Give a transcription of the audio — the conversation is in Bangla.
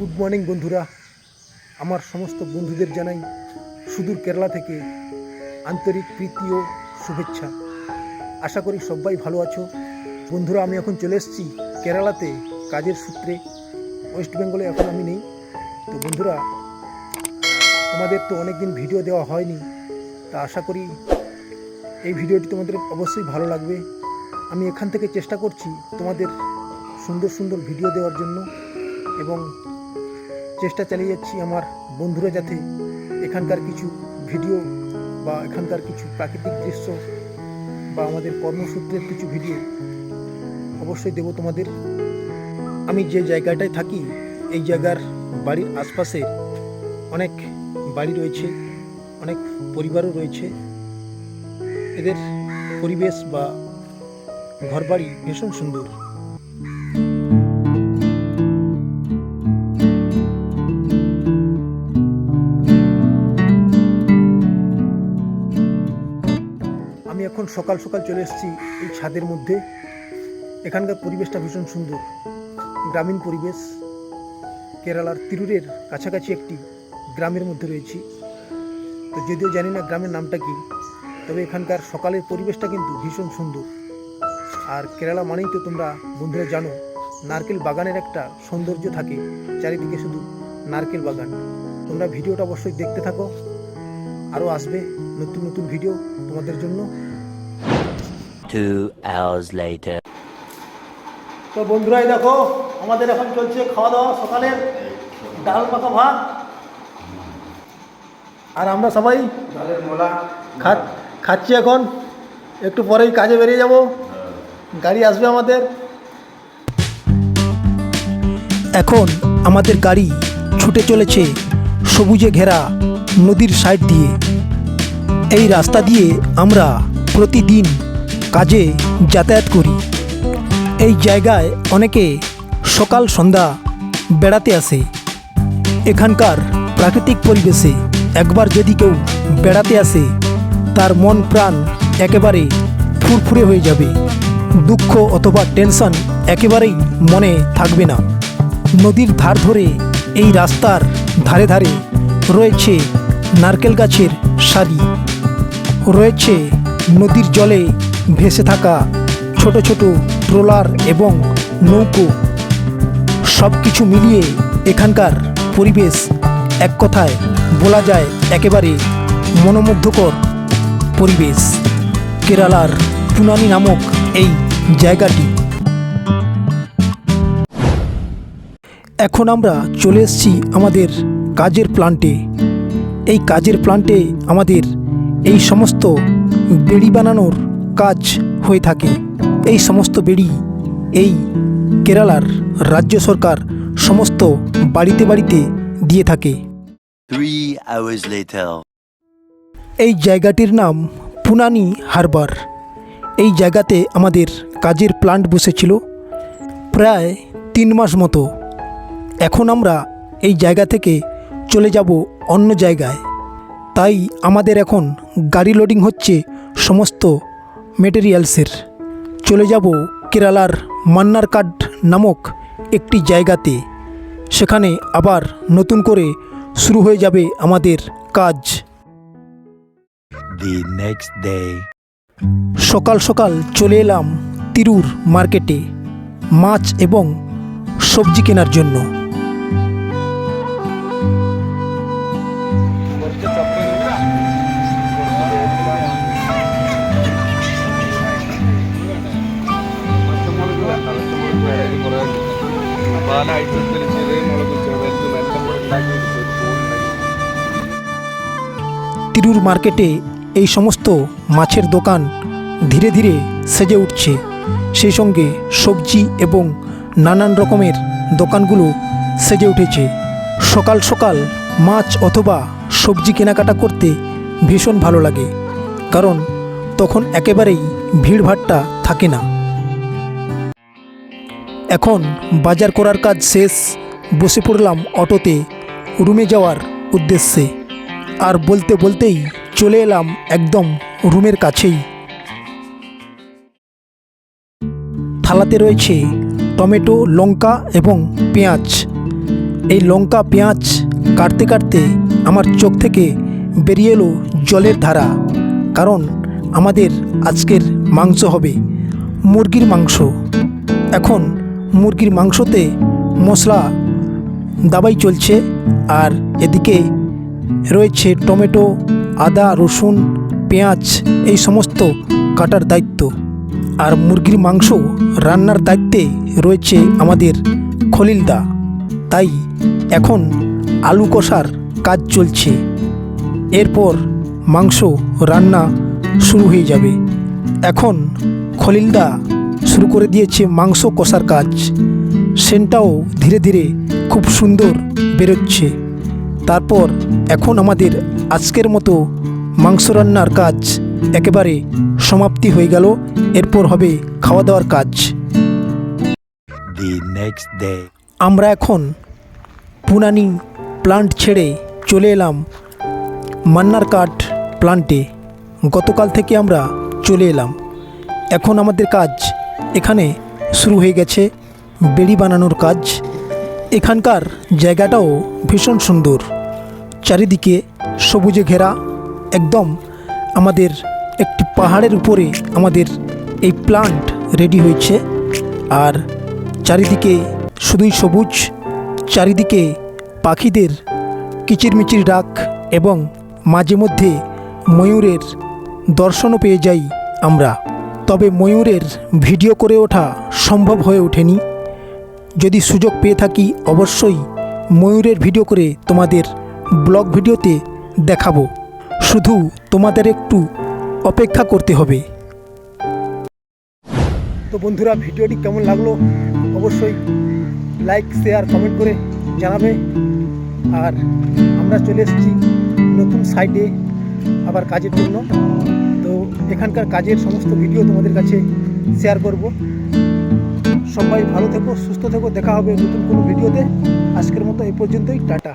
গুড মর্নিং বন্ধুরা। আমার সমস্ত বন্ধুদের জানাই সুদূর কেরালা থেকে আন্তরিক প্রীতি ও শুভেচ্ছা। আশা করি সবাই ভালো আছো। বন্ধুরা, আমি এখন চলে এসেছি কেরালাতে কাজের সূত্রে। ওয়েস্ট বেঙ্গলে এখন আমি নেই। তো বন্ধুরা, তোমাদের তো অনেক দিন ভিডিও দেওয়া হয়নি। তা আশা করি এই ভিডিওটি তোমাদের অবশ্যই ভালো লাগবে। আমি এখান থেকে চেষ্টা করছি তোমাদের সুন্দর সুন্দর ভিডিও দেওয়ার জন্য এবং চেষ্টা চালিয়ে যাচ্ছি আমার বন্ধুরা যাতে এখানকার কিছু ভিডিও বা এখানকার কিছু প্রাকৃতিক দৃশ্য বা আমাদের কর্মসূত্রের কিছু ভিডিও অবশ্যই দেব তোমাদের। আমি যে জায়গাটায় থাকি, এই জায়গার বাড়ির আশপাশে অনেক বাড়ি রয়েছে, অনেক পরিবারও রয়েছে। এদের পরিবেশ বা ঘরবাড়ি ভীষণ সুন্দর। আমি এখন সকাল সকাল চলে এসেছি এই ছাদের মধ্যে। এখানকার পরিবেশটা ভীষণ সুন্দর। গ্রামীণ পরিবেশ, কেরালার তিরুরের কাছাকাছি একটি গ্রামের মধ্যে রয়েছি। তো যদিও জানি না গ্রামের নামটা কি, তবে এখানকার সকালের পরিবেশটা কিন্তু ভীষণ সুন্দর। আর কেরালা মানেই তো তোমরা বন্ধুরা জানো, নারকেল বাগানের একটা সৌন্দর্য থাকে, চারিদিকে শুধু নারকেল বাগান। তোমরা ভিডিওটা অবশ্যই দেখতে থাকো। আরও আসবে নতুন নতুন ভিডিও তোমাদের জন্য। Two hours later. তো বন্ধুরাই দেখো আমাদের এখন চলছে খাওয়া দাওয়া সকালের ডাল মাখা ভাত। আর আমরা সবাই খা খাচ্ছি এখন। একটু পরেই কাজে বেরিয়ে যাব। গাড়ি আসবে আমাদের। এখন আমাদের গাড়ি ছুটে চলেছে সবুজে ঘেরা নদীর সাইড দিয়ে। এই রাস্তা দিয়ে আমরা প্রতিদিন কাজে যাতায়াত করি। এই জায়গায় অনেকে সকাল, সন্ধ্যা বেড়াতে আসে। এখানকার প্রাকৃতিক পরিবেশে একবার যদি কেউ বেড়াতে আসে, তার মন, প্রাণ একেবারে ফুরফুরে হয়ে যাবে। দুঃখ অথবা টেনশন একেবারেই মনে থাকবে না। নদীর ধার ধরে এই রাস্তার ধারে ধারে রয়েছে নারকেল গাছের সারি। রয়েছে নদীর জলে ভেসে থাকা ছোট ছোট ট্রোলার এবং নৌকো সব কিছু মিলিয়ে এখানকার পরিবেশ এক কথায় বলা যায় একেবারে মনোমুগ্ধকর পরিবেশ। কেরালার পুনানি নামক এই জায়গাটি। এখন আমরা চলে এসেছি আমাদের কাজের প্লান্টে। এই কাজের প্লান্টে আমাদের এই সমস্ত বেড়ি বানানোর কাজ হয়ে থাকে। এই সমস্ত বেড়ি এই কেরালার রাজ্য সরকার সমস্ত বাড়িতে বাড়িতে দিয়ে থাকে. এই জায়গাটির নাম পুনানি হারবার। এই জায়গাতে আমাদের কাজের প্লান্ট বসেছিল প্রায় তিন মাস মতো। এখন আমরা এই জায়গা থেকে চলে যাব অন্য জায়গায়। তাই আমাদের এখন গাড়ি লোডিং হচ্ছে সমস্ত মেটেরিয়ালসের। চলে যাব কেরালার মান্নারকাড নামক একটি জায়গাতে। সেখানে আবার নতুন করে শুরু হয়ে যাবে আমাদের কাজ। সকাল সকাল চলে এলাম তিরুর মার্কেটে মাছ এবং সবজি কেনার জন্য। মার্কেটে এই সমস্ত মাছের দোকান ধীরে ধীরে সেজে উঠছে। সেই সঙ্গে সবজি এবং নানান রকমের দোকানগুলো সেজে উঠেছে। সকাল সকাল মাছ অথবা সবজি কেনাকাটা করতে ভীষণ ভালো লাগে, কারণ তখন একেবারেই ভিড়ভাট্টা থাকে না। এখন বাজার করার কাজ শেষ, বসে পড়লাম অটোতে, রুমে যাওয়ার উদ্দেশ্যে। আর বলতে বলতেই চলে এলাম একদম রুমের কাছেই। থালাতে রয়েছে টমেটো, লঙ্কা এবং পেঁয়াজ। এই লঙ্কা, পেঁয়াজ কাটতে কাটতে আমার চোখ থেকে বেরিয়ে এলো জলের ধারা, কারণ আমাদের আজকের মাংস হবে মুরগির মাংস। এখন মুরগির মাংসতে মশলা দাবাই চলছে, আর এদিকে রয়েছে টমেটো, আদা, রসুন, পেঁয়াজ, এই সমস্ত কাটার দায়িত্ব। আর মুরগির মাংস রান্নার দায়িত্বে রয়েছে আমাদের খলিলদা। তাই এখন আলু কষার কাজ চলছে। এরপর মাংস রান্না শুরু হয়ে যাবে। এখন খলিলদা শুরু করে দিয়েছে মাংস কষার কাজ। সেনটাও ধীরে ধীরে খুব সুন্দর বেরোচ্ছে। তারপর এখন আমাদের আজকের মতো মাংস রান্নার কাজ একেবারে সমাপ্তি হয়ে গেল। এরপর হবে খাওয়া দাওয়ার কাজ. আমরা এখন পুনানি প্লান্ট ছেড়ে চলে এলাম মান্নার কাঠ প্লান্টে গতকাল থেকে আমরা চলে এলাম। এখন আমাদের কাজ এখানে শুরু হয়ে গেছে। বেড়ি বানানোর কাজ। এখানকার জায়গাটাও ভীষণ সুন্দর। চারিদিকে সবুজে ঘেরা, একদম আমাদের একটি পাহাড়ের উপরে আমাদের এই প্লান্ট রেডি হয়েছে। আর চারিদিকে শুধুই সবুজ, চারিদিকে পাখিদের কিচিরমিচির ডাক এবং মাঝে মধ্যে ময়ূরের দর্শনও পেয়ে যাই আমরা। তবে ময়ূরের ভিডিও করে ওঠা সম্ভব হয়ে ওঠেনি। যদি সুযোগ পেয়ে থাকি, অবশ্যই ময়ূরের ভিডিও করে তোমাদের ব্লগ ভিডিওতে দেখাবো। শুধু তোমাদের একটু অপেক্ষা করতে হবে। তো বন্ধুরা, ভিডিওটি কেমন লাগল? অবশ্যই লাইক শেয়ার কমেন্ট করে জানাবে। আর আমরা চলে এসেছি নতুন সাইটে আবার কাজের জন্য। তো এখানকার কাজের সমস্ত ভিডিও তোমাদের কাছে শেয়ার করব। সবাই ভালো থেকো, সুস্থ থেকো, দেখা হবে নতুন কোনো ভিডিওতে। আজকের মতো এই পর্যন্তই, টাটা।